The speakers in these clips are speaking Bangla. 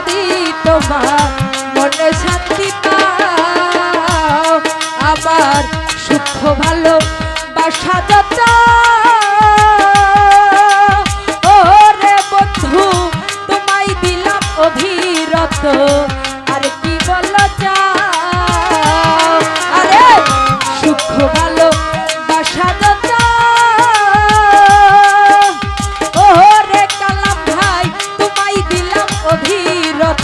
যদি তোমার মনে শান্তি পাও আমার ভালো বাসা যত। ওরে বন্ধু তোমায় দিলাম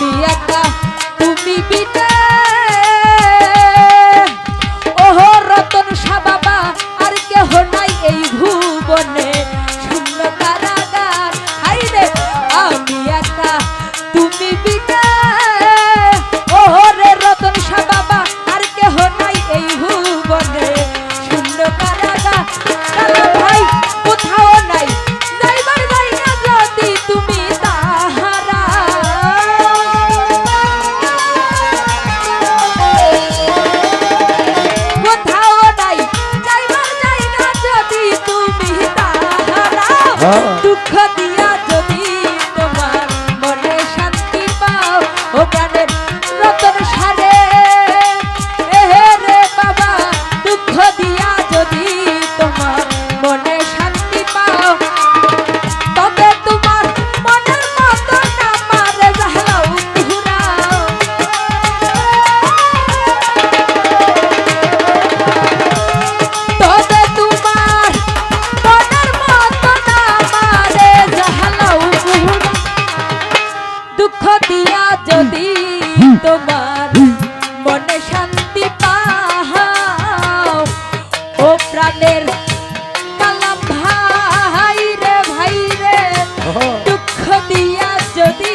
দিয়া দুঃখ দিয়া যদি তোমার মনে শান্তি ও প্রাণের রে ভাই দিয়া যদি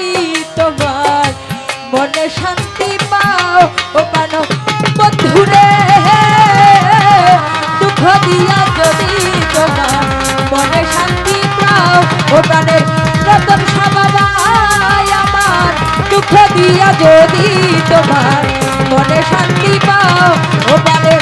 শান্তি পাও ও বন্ধুরে দুঃখ দিয়া যদি তোমার মনে শান্তি পাও ও রতন দুঃখ দিয়া যদি তোমার মনে শান্তি পাও ও পারে